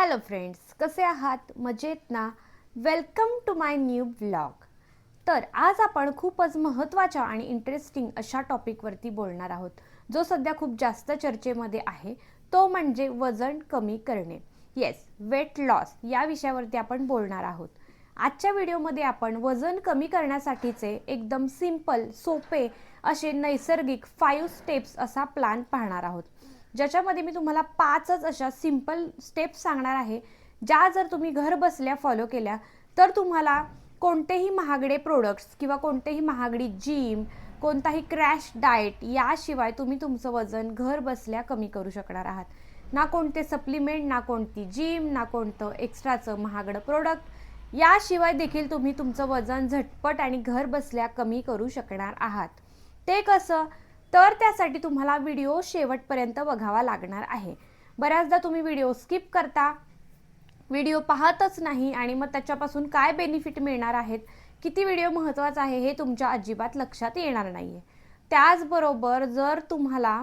Hello friends कसे आहात? मजेत ना? Welcome to my new blog तर आज आपण खूपच महत्त्वाच्या आणि इंटरेस्टिंग अशा टॉपिकवरती बोलणार आहोत जो सध्या खूप जास्त चर्चेमध्ये आहे. तो म्हणजे वजन कमी करणे. येस वेट लॉस या विषयावरती आपण बोलणार आहोत. आजच्या व्हिडिओमध्ये आपण वजन कमी करण्यासाठीचे एकदम सिंपल सोपे असे नैसर्गिक फाईव्ह स्टेप्स असा प्लॅन पाहणार आहोत. ज्याच्यामध्ये मी तुम्हाला पाचच अशा सिंपल स्टेप्स सांगणार आहे ज्या जर तुम्ही घर बसल्या फॉलो केल्या तर तुम्हाला कोणतेही महागडे प्रोडक्ट्स किंवा कोणतेही महागडी जिम कोणताही क्रॅश डाएट याशिवाय तुम्ही तुमचं वजन घर बसल्या कमी करू शकणार आहात. ना कोणते सप्लिमेंट ना कोणती जिम ना कोणतं एक्स्ट्राचं महागडं प्रोडक्ट याशिवाय देखील तुम्ही तुमचं वजन झटपट आणि घर बसल्या कमी करू शकणार आहात. ते कसं? तर त्यासाठी तुम्हाला व्हिडिओ शेवटपर्यंत बघावा लागणार आहे. बऱ्याचदा तुम्ही व्हिडिओ स्किप करता व्हिडिओ पाहतच नाही आणि मग त्याच्यापासून काय बेनिफिट मिळणार आहेत किती व्हिडिओ महत्त्वाचा आहे हे तुमच्या अजिबात लक्षात येणार नाही आहे त्याचबरोबर जर तुम्हाला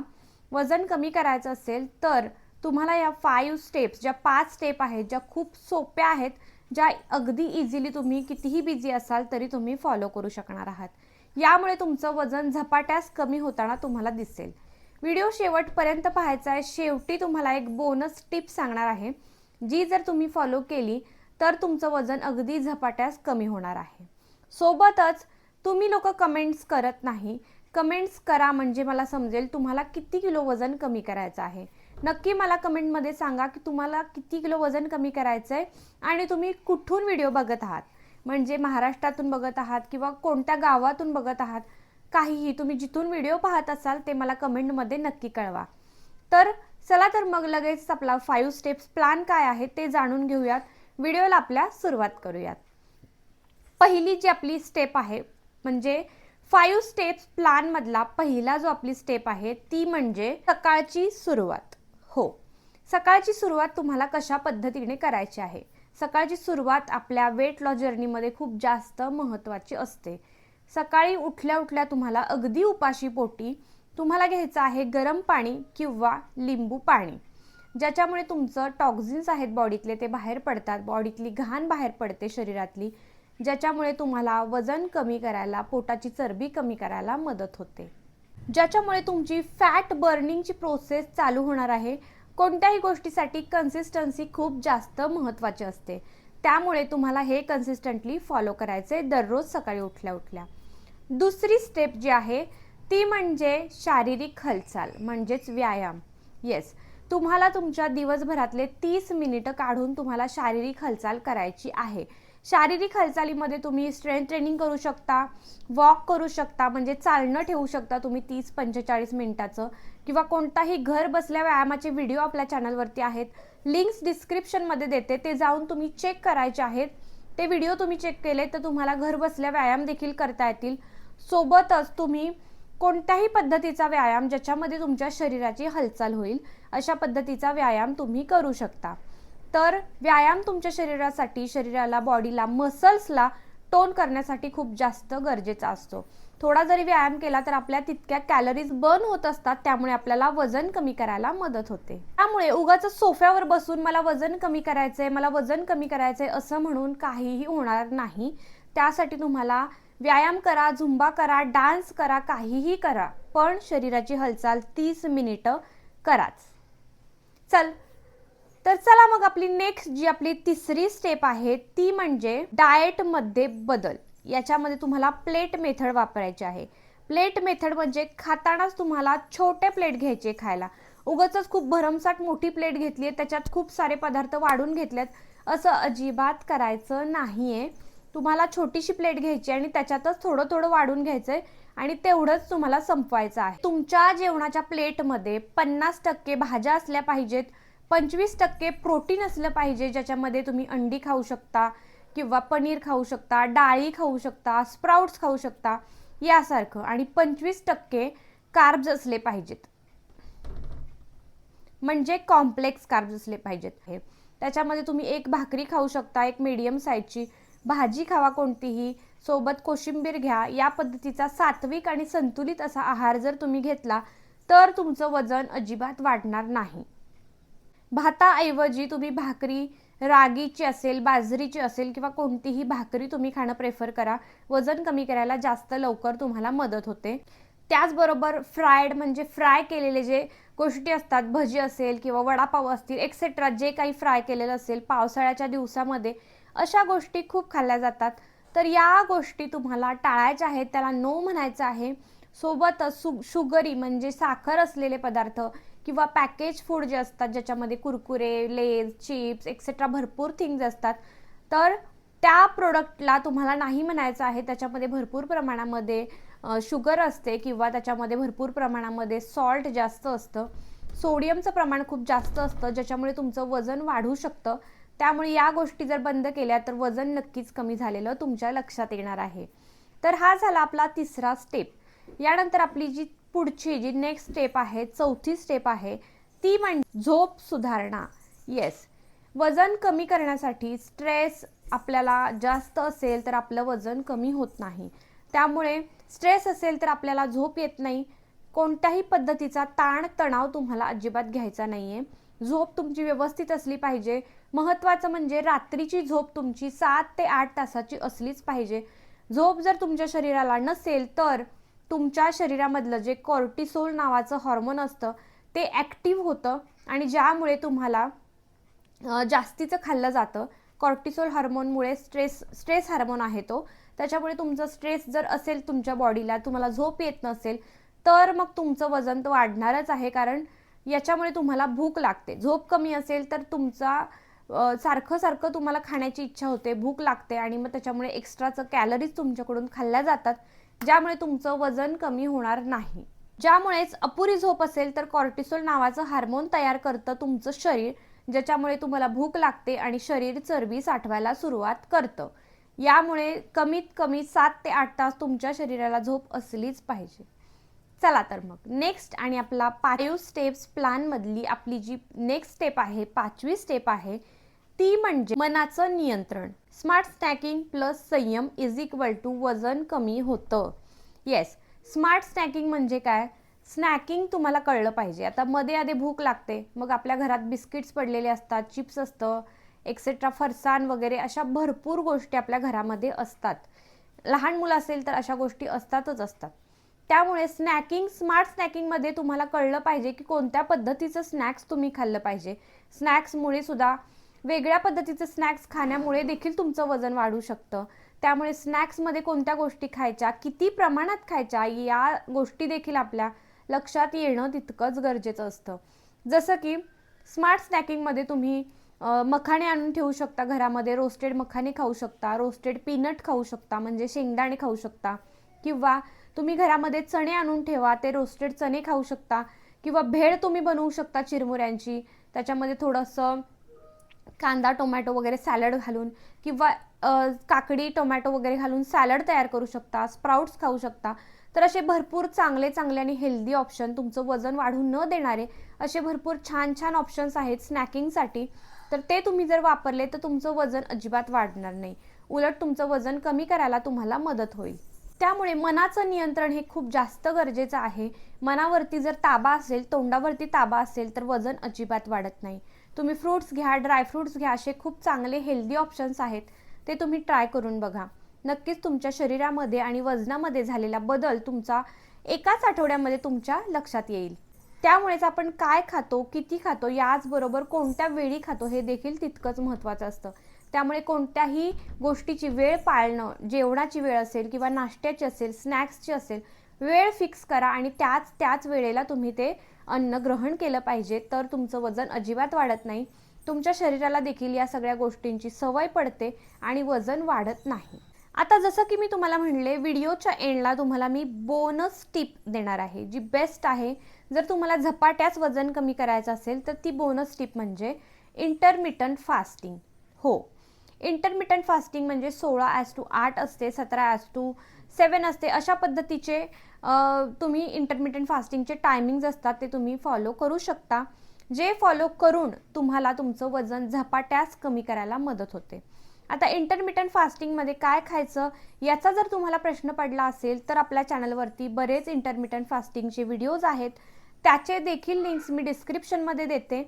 वजन कमी करायचं असेल तर तुम्हाला या फाईव्ह स्टेप्स ज्या पाच स्टेप आहेत ज्या खूप सोप्या आहेत ज्या अगदी इझिली तुम्ही कितीही बिझी असाल तरी तुम्ही फॉलो करू शकणार आहात. यामुळे तुमचं वजन झपाट्यास कमी होताना तुम्हाला दिसेल. व्हिडिओ शेवटपर्यंत पाहायचा आहे शेवटी तुम्हाला एक बोनस टिप सांगणार आहे. जी जर तुम्ही फॉलो केली तर तुमचं वजन अगदी झपाट्यास कमी होणार आहे. सोबतच तुम्ही लोक कमेंट्स करत नाही. कमेंट्स करा म्हणजे मला समजेल तुम्हाला किती किलो वजन कमी करायचं आहे. नक्की मला कमेंटमध्ये सांगा की तुम्हाला किती किलो वजन कमी करायचं आहे आणि तुम्ही कुठून व्हिडिओ बघत आहात. म्हणजे महाराष्ट्रातून बघत आहात किंवा कोणत्या गावातून बघत आहात काहीही तुम्ही जिथून व्हिडिओ पाहत असाल ते मला कमेंटमध्ये नक्की कळवा. तर चला तर मग लगेच आपला फाईव्ह स्टेप्स प्लॅन काय आहे ते जाणून घेऊयात. व्हिडिओला आपल्या सुरुवात करूयात. पहिली जी आपली स्टेप आहे म्हणजे फाईव्ह स्टेप्स प्लॅनमधला पहिला जो आपली स्टेप आहे ती म्हणजे सकाळची सुरुवात. हो सकाळची सुरुवात तुम्हाला कशा पद्धतीने करायची आहे? सकाळची सुरुवात आपल्या वेट लॉस जर्नीमध्ये खूप जास्त महत्त्वाची असते. सकाळी उठल्या उठल्या तुम्हाला अगदी उपाशी पोटी तुम्हाला घ्यायचं आहे गरम पाणी किंवा लिंबू पाणी. ज्याच्यामुळे तुमचं टॉक्झिन्स आहेत बॉडीतले ते बाहेर पडतात. बॉडीतली घाण बाहेर पडते शरीरातली ज्याच्यामुळे तुम्हाला वजन कमी करायला पोटाची चरबी कमी करायला मदत होते. ज्याच्यामुळे तुमची फॅट बर्निंगची प्रोसेस चालू होणार आहे. कोणत्याही गोष्टीसाठी कन्सिस्टन्सी खूप जास्त महत्त्वाची असते. त्यामुळे तुम्हाला हे कन्सिस्टंटली फॉलो करायचे दररोज सकाळी उठल्या उठल्या. दुसरी स्टेप जी आहे ती म्हणजे शारीरिक हालचाल म्हणजेच व्यायाम. येस तुम्हाला तुमच्या दिवसभरातले तीस मिनिटं काढून तुम्हाला शारीरिक हालचाल करायची आहे. शारीरिक हालचालीमध्ये तुम्ही स्ट्रेंथ ट्रेनिंग करू शकता वॉक करू शकता म्हणजे चालणं ठेवू शकता तुम्ही तीस पंचेचाळीस मिनिटाचं. किंवा कोणताही घर बसल्या व्यायामाचे व्हिडिओ आपल्या चॅनलवरती आहेत. लिंक्स डिस्क्रिप्शनमध्ये देते. ते जाऊन तुम्ही चेक करायचे आहेत. ते व्हिडिओ तुम्ही चेक केले तर तुम्हाला घर बसल्या व्यायाम देखील करता येतील. सोबतच तुम्ही कोणत्याही पद्धतीचा व्यायाम ज्याच्यामध्ये तुमच्या शरीराची हालचाल होईल अशा पद्धतीचा व्यायाम तुम्ही करू शकता. तर व्यायाम तुमच्या शरीरासाठी शरीराला बॉडीला मसल्सला टोन करण्यासाठी खूप जास्त गरजेचा असतो. थोडा जरी व्यायाम केला तर आपल्या तितक्या कॅलरीज बर्न होत असतात त्यामुळे आपल्याला वजन कमी करायला मदत होते. त्यामुळे उगाच सोफ्यावर बसून मला वजन कमी करायचंय मला वजन कमी करायचंय असं म्हणून काहीही होणार नाही. त्यासाठी तुम्हाला व्यायाम करा झुंबा करा डान्स करा काहीही करा पण शरीराची हालचाल तीस मिनिटं कराच. चल तर चला मग आपली नेक्स्ट जी आपली तिसरी स्टेप आहे ती म्हणजे डाएटमध्ये बदल. याच्यामध्ये तुम्हाला प्लेट मेथड वापरायची आहे. प्लेट मेथड म्हणजे खातानाच तुम्हाला छोटे प्लेट घ्यायचे खायला. उगच खूप भरमसाट मोठी प्लेट घेतली आहे त्याच्यात खूप सारे पदार्थ वाढून घेतलेत असं अजिबात करायचं नाहीये. तुम्हाला छोटीशी प्लेट घ्यायची आणि त्याच्यातच थोडं थोडं वाढून घ्यायचं आहे आणि तेवढंच तुम्हाला संपवायचं आहे. तुमच्या जेवणाच्या प्लेटमध्ये पन्नास टक्के भाज्या असल्या पाहिजेत. पंचवीस टक्के प्रोटीन असलं पाहिजे ज्याच्यामध्ये तुम्ही अंडी खाऊ शकता किंवा पनीर खाऊ शकता डाळी खाऊ शकता स्प्राउट्स खाऊ शकता यासारखं. आणि पंचवीस टक्के कार्ब्स असले पाहिजेत. म्हणजे कॉम्प्लेक्स कार्ब्स असले पाहिजेत हे. त्याच्यामध्ये तुम्ही एक भाकरी खाऊ शकता एक मीडियम साईजची भाजी खावा कोणतीही. सोबत कोशिंबीर घ्या. या पद्धतीचा सात्विक आणि संतुलित असा आहार जर तुम्ही घेतला तर तुमचं वजन अजिबात वाढणार नाही. भाताऐवजी तुम्ही भाकरी रागीची असेल बाजरीची असेल किंवा कोणतीही भाकरी तुम्ही खाणं प्रेफर करा. वजन कमी करायला जास्त लवकर तुम्हाला मदत होते. त्याचबरोबर फ्रायड म्हणजे फ्राय केलेले जे गोष्टी असतात भजी असेल किंवा वडापाव असतील एक्सेट्रा जे काही फ्राय केलेलं असेल पावसाळ्याच्या दिवसामध्ये अशा गोष्टी खूप खाल्ल्या जातात. तर या गोष्टी तुम्हाला टाळायच्या आहेत त्याला नो म्हणायचं आहे. सोबतच सु शुगरी म्हणजे साखर असलेले पदार्थ किंवा पॅकेज फूड जे असतात ज्याच्यामध्ये कुरकुरे लेज चिप्स एक्सेट्रा भरपूर थिंग्ज असतात. तर त्या प्रोडक्टला तुम्हाला नाही म्हणायचं आहे त्याच्यामध्ये भरपूर प्रमाणामध्ये शुगर असते किंवा त्याच्यामध्ये भरपूर प्रमाणामध्ये सॉल्ट जास्त असतं. सोडियमचं प्रमाण खूप जास्त असतं ज्याच्यामुळे तुमचं वजन वाढू शकतं. त्यामुळे या गोष्टी जर बंद केल्या तर वजन नक्कीच कमी झालेलं तुमच्या लक्षात येणार आहे. तर हा झाला आपला तिसरा स्टेप यानंतर आपली जी पुढची जी नेक्स्ट स्टेप आहे चौथी स्टेप आहे ती म्हणजे झोप सुधारणा. येस वजन कमी करण्यासाठी स्ट्रेस आपल्याला जास्त असेल तर आपलं वजन कमी होत नाही. त्यामुळे स्ट्रेस असेल तर आपल्याला झोप येत नाही. कोणत्याही पद्धतीचा ताण तणाव तुम्हाला अजिबात घ्यायचा नाही आहे झोप तुमची व्यवस्थित असली पाहिजे. महत्त्वाचं म्हणजे रात्रीची झोप तुमची सात ते आठ तासाची असलीच पाहिजे. झोप जर तुमच्या शरीराला नसेल तर तुमच्या शरीरामधलं जे कॉर्टिसोल नावाचं हॉर्मोन असतं ते ॲक्टिव्ह होतं आणि ज्यामुळे तुम्हाला जास्तीचं खाल्लं जातं. कॉर्टिसोल हार्मोनमुळे स्ट्रेस स्ट्रेस हार्मोन आहे तो. त्याच्यामुळे तुमचं स्ट्रेस जर असेल तुमच्या बॉडीला तुम्हाला झोप येत नसेल तर मग तुमचं वजन तर वाढणारच आहे. कारण याच्यामुळे तुम्हाला भूक लागते. झोप कमी असेल तर तुमचा सारखं सारखं तुम्हाला खाण्याची इच्छा होते भूक लागते आणि मग त्याच्यामुळे एक्स्ट्राचं कॅलरीज तुमच्याकडून खाल्ल्या जातात. ज्यामुळे तुमचं वजन कमी होणार नाही. ज्यामुळेच अपुरी झोप असेल तर कॉर्टिसोल नावाचं हार्मोन तयार करतं तुमचं शरीर ज्याच्यामुळे तुम्हाला भूक लागते आणि शरीर चरबी साठवायला सुरुवात करतं. यामुळे कमीत कमी सात ते आठ तास तुमच्या शरीराला झोप असलीच पाहिजे. चला तर मग नेक्स्ट आणि आपला पाचव स्टेप्स प्लॅनमधली आपली जी नेक्स्ट स्टेप आहे पाचवी स्टेप आहे ती म्हणजे मनाचं नियंत्रण. स्मार्ट स्नॅकिंग प्लस संयम इज इक्वल टू वजन कमी होतं. येस स्मार्ट स्नॅकिंग म्हणजे काय? स्नॅकिंग तुम्हाला कळलं पाहिजे. आता मध्ये आधी भूक लागते. मग आपल्या घरात बिस्किट्स पडलेले असतात चिप्स असतं एक्सेट्रा फरसाण वगैरे अशा भरपूर गोष्टी आपल्या घरामध्ये असतात. लहान मुलं असेल तर अशा गोष्टी असतातच असतात. त्यामुळे स्नॅकिंग स्मार्ट स्नॅकिंगमध्ये तुम्हाला कळलं पाहिजे की कोणत्या पद्धतीचं स्नॅक्स तुम्ही खाल्लं पाहिजे. स्नॅक्समुळे सुद्धा वेगळ्या पद्धतीचे स्नॅक्स खाण्यामुळे देखील तुमचं वजन वाढू शकतं. त्यामुळे स्नॅक्समध्ये कोणत्या गोष्टी खायच्या किती प्रमाणात खायच्या या गोष्टी देखील आपल्या लक्षात येणं तितकंच गरजेचं असतं. जसं की स्मार्ट स्नॅकिंगमध्ये तुम्ही मखाणे आणून ठेवू शकता घरामध्ये रोस्टेड मखाने खाऊ शकता रोस्टेड पीनट खाऊ शकता म्हणजे शेंगदाणे खाऊ शकता किंवा तुम्ही घरामध्ये चणे आणून ठेवा ते रोस्टेड चणे खाऊ शकता किंवा भेळ तुम्ही बनवू शकता चिरमुऱ्यांची त्याच्यामध्ये थोडंसं कांदा टोमॅटो वगैरे सॅलड घालून किंवा काकडी टोमॅटो वगैरे घालून सॅलड तयार करू शकता स्प्राउट्स खाऊ शकता. तर असे भरपूर चांगले चांगले आणि हेल्दी ऑप्शन तुमचं वजन वाढून न देणारे असे भरपूर छान छान ऑप्शन्स आहेत स्नॅकिंगसाठी. तर ते तुम्ही जर वापरले तर तुमचं वजन अजिबात वाढणार नाही. उलट तुमचं वजन कमी करायला तुम्हाला मदत होईल. त्यामुळे मनाचं नियंत्रण हे खूप जास्त गरजेचं आहे. मनावरती जर ताबा असेल तोंडावरती ताबा असेल तर वजन अजिबात वाढत नाही. तुम्ही फ्रूट्स घ्या ड्रायफ्रूट्स घ्या असे खूप चांगले हेल्दी ऑप्शन्स आहेत. ते तुम्ही ट्राय करून बघा. नक्कीच तुमच्या शरीरामध्ये आणि वजनामध्ये झालेला बदल तुमचा एकाच आठवड्यामध्ये तुमच्या लक्षात येईल. त्यामुळेच आपण काय खातो किती खातो याचबरोबर कोणत्या वेळी खातो हे देखील तितकंच महत्त्वाचं असतं. त्यामुळे कोणत्याही गोष्टीची वेळ पाळणं जेवणाची वेळ असेल किंवा नाश्त्याची असेल स्नॅक्सची असेल वेळ फिक्स करा आणि त्याच त्याच वेळेला तुम्ही ते अन्न ग्रहण केलं पाहिजे तर तुमचं वजन अजिबात वाढत नाही. तुमच्या शरीराला देखील या सगळ्या गोष्टींची सवय पडते आणि वजन वाढत नाही. आता जसं की मी तुम्हाला म्हणले व्हिडिओच्या एंडला तुम्हाला मी बोनस टिप देणार आहे जी बेस्ट आहे. जर तुम्हाला झपाट्याच वजन कमी करायचं असेल तर ती बोनस टिप म्हणजे इंटरमिटंट फास्टिंग हो. इंटरमिटंट फास्टिंग म्हणजे सोळा ॲज टू आठ असते सतरा ॲज टू सेवन असते. अशा पद्धतीचे तुम्ही इंटरमिडियंट फास्टिंगचे टायमिंग्ज असतात ते तुम्ही फॉलो करू शकता. जे फॉलो करून तुम्हाला तुमचं वजन झपाट्यास कमी करायला मदत होते. आता इंटरमिटंट फास्टिंगमध्ये काय खायचं याचा जर तुम्हाला प्रश्न पडला असेल तर आपल्या चॅनलवरती बरेच इंटरमिटंट फास्टिंगचे व्हिडिओज आहेत. त्याचे देखील लिंक्स मी डिस्क्रिप्शनमध्ये देते.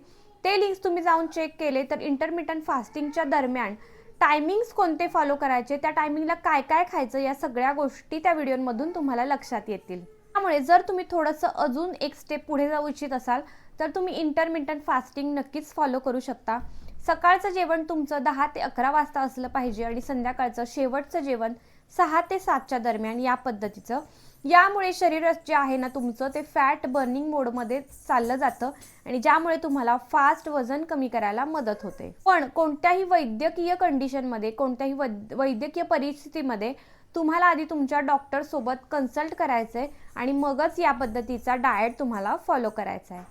ते लिंक्स तुम्ही जाऊन चेक केले तर इंटरमिटंट फास्टिंगच्या दरम्यान टायमिंग्स कोणते फॉलो करायचे त्या टायमिंगला काय काय खायचं या सगळ्या गोष्टी त्या व्हिडिओमधून तुम्हाला लक्षात येतील. त्यामुळे जर तुम्ही थोडंसं अजून एक स्टेप पुढे जाऊ इच्छित असाल तर तुम्ही इंटरमिटंट फास्टिंग नक्कीच फॉलो करू शकता. सकाळचं जेवण तुमचं दहा ते अकरा वाजता असलं पाहिजे आणि संध्याकाळचं शेवटचं जेवण सहा ते सातच्या दरम्यान या पद्धतीचं. यामुळे शरीर जे आहे ना तुमचं ते फॅट बर्निंग मोडमध्ये चाललं जातं आणि ज्यामुळे तुम्हाला फास्ट वजन कमी करायला मदत होते. पण कोणत्याही वैद्यकीय कंडिशनमध्ये कोणत्याही वैद- वैद्यकीय परिस्थितीमध्ये तुम्हाला आधी तुमच्या डॉक्टर सोबत कन्सल्ट करायचंय आणि मगच या पद्धतीचा डाएट तुम्हाला फॉलो करायचा आहे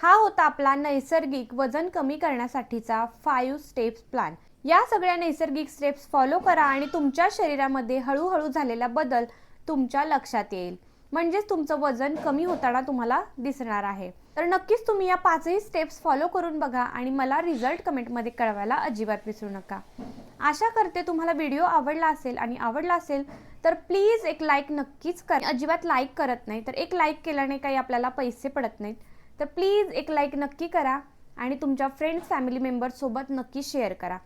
हा होता आपला नैसर्गिक वजन कमी करण्यासाठीचा फाईव्ह स्टेप्स प्लॅन या सगळ्या नैसर्गिक स्टेप्स फॉलो करा आणि तुमच्या शरीरामध्ये हळूहळू झालेला बदल तुमच्या लक्षात येईल. म्हणजेच तुमचं वजन कमी होताना तुम्हाला दिसणार आहे. तर नक्कीच तुम्ही या पाचही स्टेप्स फॉलो करून बघा आणि मला रिझल्ट कमेंटमध्ये कळवायला अजिबात विसरू नका. आशा करते तुम्हाला व्हिडिओ आवडला असेल आणि आवडला असेल तर प्लीज एक लाईक नक्कीच कर. अजिबात लाईक करत नाही तर एक लाईक केल्याने काही आपल्याला पैसे पडत नाहीत. तर प्लीज एक लाईक नक्की करा आणि तुमच्या फ्रेंड्स फॅमिली मेंबर्ससोबत नक्की शेअर करा.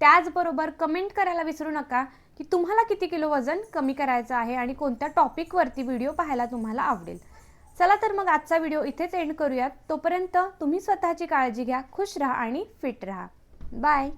त्याचबरोबर कमेंट करायला विसरू नका. की तुम्हाला किती किलो वजन कमी करायचं आहे आणि कोणत्या टॉपिकवरती व्हिडिओ पाहायला तुम्हाला आवडेल? चला तर मग आजचा व्हिडिओ इथेच एंड करूयात. तोपर्यंत तुम्ही स्वतःची काळजी घ्या खुश राहा आणि फिट राहा. बाय